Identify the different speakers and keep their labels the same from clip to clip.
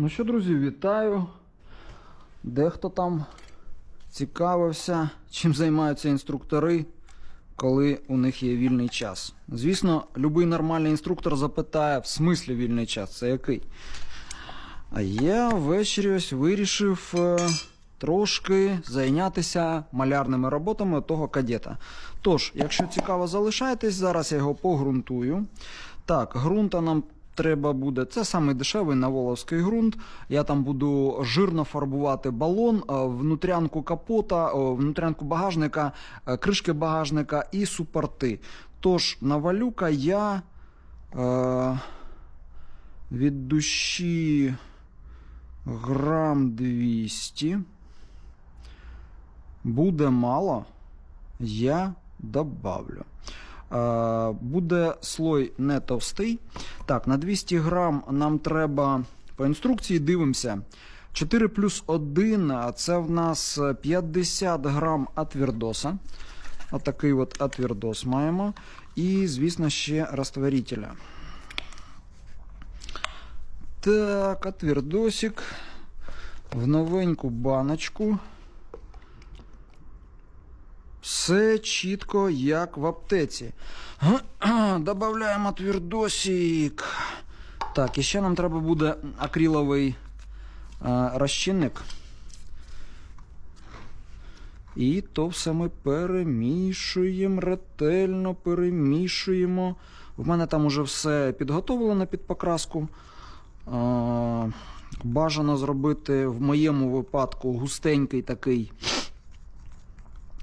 Speaker 1: Ну що, друзі, вітаю. Дехто там цікавився, чим займаються інструктори, коли у них є вільний час. Звісно, будь-який нормальний інструктор запитає, в смислі вільний час, це який? А я ввечері ось вирішив е, трошки зайнятися малярними роботами того кадета. Тож, якщо цікаво, залишайтесь, зараз я його погрунтую. Так, ґрунта нам треба буде. Це самий дешевий наволовський ґрунт. Я там буду жирно фарбувати балон, е, внутрянку капота, внутрянку багажника, е, кришки багажника і супорти. Тож, навалюка я е, від душі грам 200. Буде мало, я добавлю. Е, Буде слой не товстий. Так, на 200 грам нам треба по інструкції дивимося. 4 плюс 1 це в нас 50 грам атвірдоса. Отакий от атвірдос маємо. І, звісно, ще розтворителя. Так, атвірдосик. В новеньку баночку. Все чітко, як в аптеці. Добавляємо твердосик. Так, і ще нам треба буде акриловий е, розчинник. І то все ми перемішуємо, ретельно перемішуємо. В мене там уже все підготовлено під покраску. Е, бажано зробити в моєму випадку густенький такий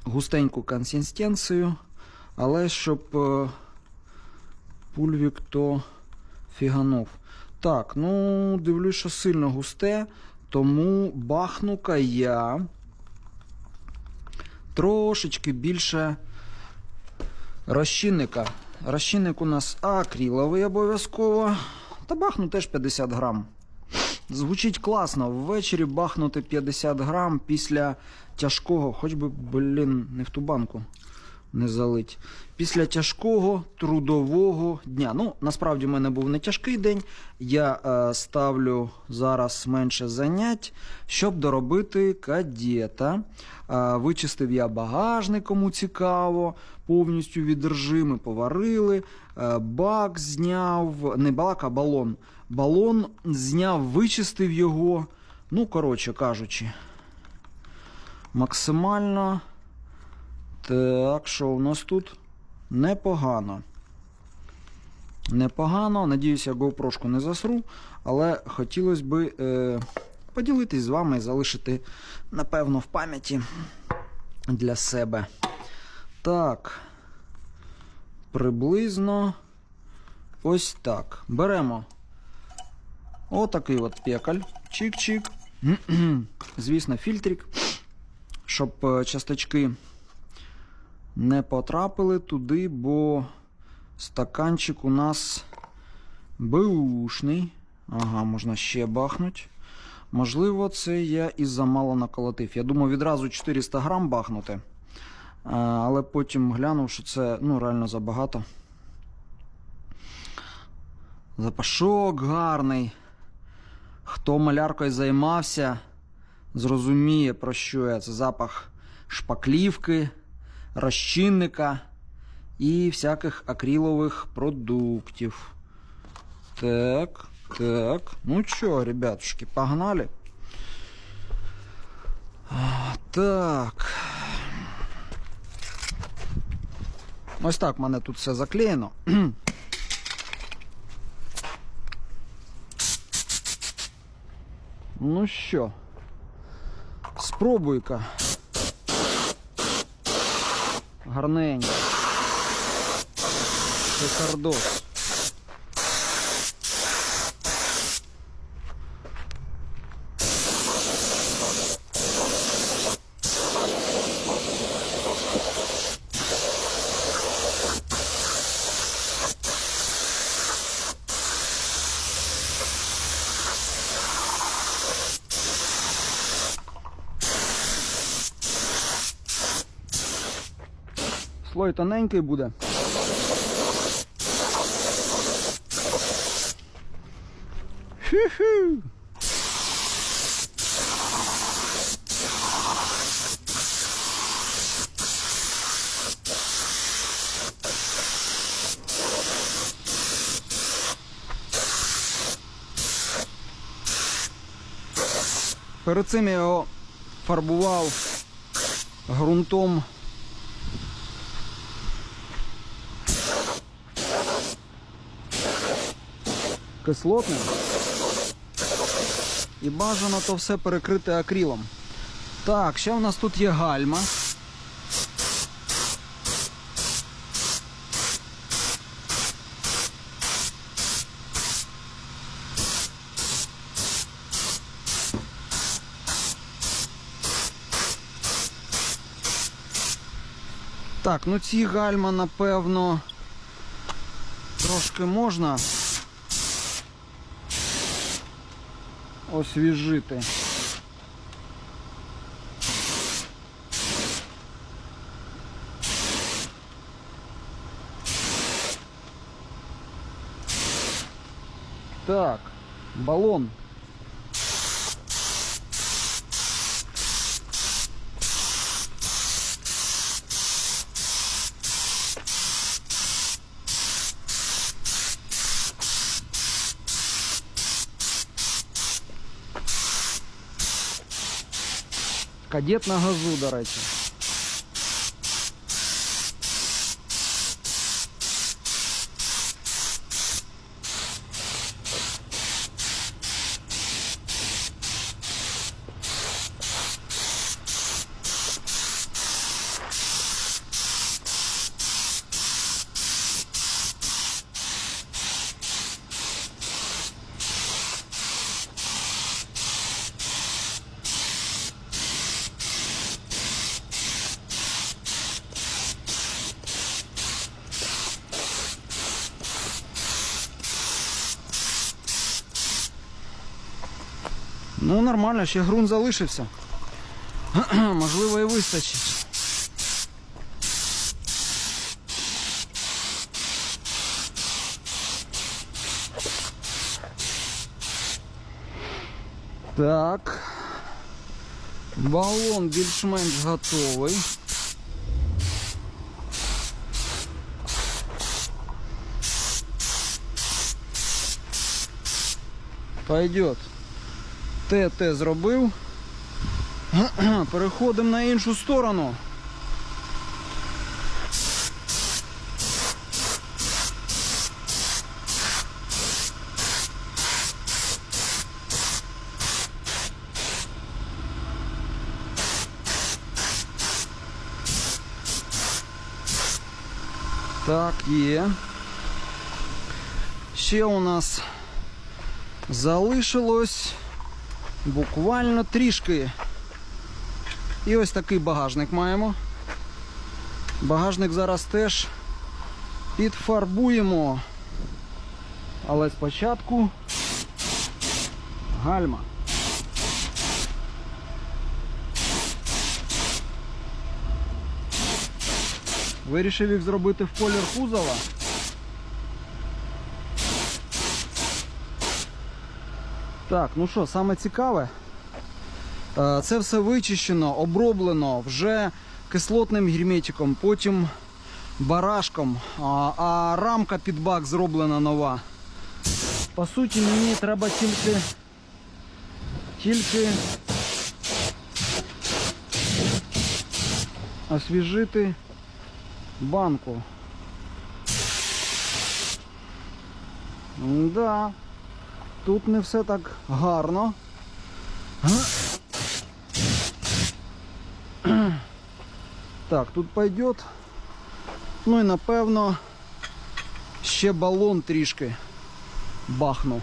Speaker 1: густеньку консистенцію, але щоб е, пульвік то фіганув. Так, ну, дивлюсь, що сильно густе, тому бахну-ка я трошечки більше розчинника. Розчинник у нас акриловий обов'язково. Та бахну теж 50 грам. Звучить класно. Ввечері бахнути 50 грам після тяжкого, хоч би, блін, не в ту банку не залить. Після тяжкого трудового дня. Ну, насправді в мене був не тяжкий день. Я е, ставлю зараз менше занять, щоб доробити кадета. Е, вичистив я багажник, кому цікаво, повністю відржими поварили. Е, бак зняв, не бак, а балон. Балон зняв, вичистив його. Ну, коротше кажучи, максимально. Так, що у нас тут? Непогано. Непогано. Надіюся, GoPro не засру, але хотілося б е, поділитись з вами і залишити, напевно, в пам'яті для себе. Так. Приблизно ось так. Беремо отакий от пекаль. Чик-чик. Звісно, фільтрик, щоб е, часточки не потрапили туди, бо стаканчик у нас беушний. Ага, можна ще бахнуть. Можливо, це я і замало наколотив. Я думав відразу 400 грам бахнути. Але потім глянув, що це ну, реально забагато. Запашок гарний. Хто маляркою займався, зрозуміє, про що я. Це запах шпаклівки розчинника і всяких акрилових продуктів. Так, так. Ну що, ребятушки, погнали. Так. Ось так в мене тут все заклеєно. Ну що, спробуй-ка гарненько. Шикардос. Слой тоненький буде. Перед цим я його фарбував ґрунтом Кислотним. І бажано то все перекрити акрилом. Так, ще в нас тут є гальма. Так, ну ці гальма, напевно, трошки можна освіжити. Так, балон. Кадет на газу, до речі. Ну, нормально, ще ґрунт залишився. Можливо, і вистачить. Так. Балон більш-менш готовий. Пойдет. ТТ зробив. Переходимо на іншу сторону. Так, є. Ще у нас залишилось буквально трішки. І ось такий багажник маємо. Багажник зараз теж підфарбуємо. Але спочатку гальма. Вирішив їх зробити в колір кузова. Так, ну що, саме цікаве. е, Це все вичищено, оброблено вже кислотним герметиком, потім барашком, а, а рамка під бак зроблена нова. По суті, мені треба тільки тільки освіжити банку. Да. Тут не все так гарно. Так, тут пойдет. Ну і напевно ще балон трішки бахнув.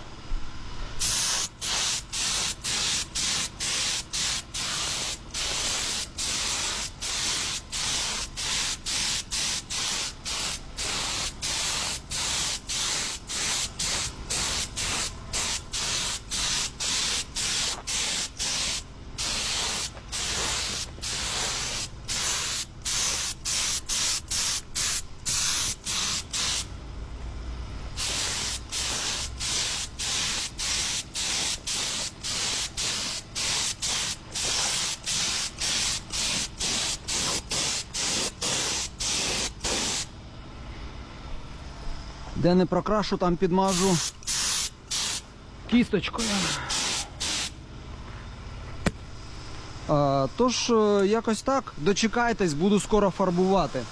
Speaker 1: Де не прокрашу, там підмажу кісточкою. Тож, е, якось так, дочекайтесь, буду скоро фарбувати.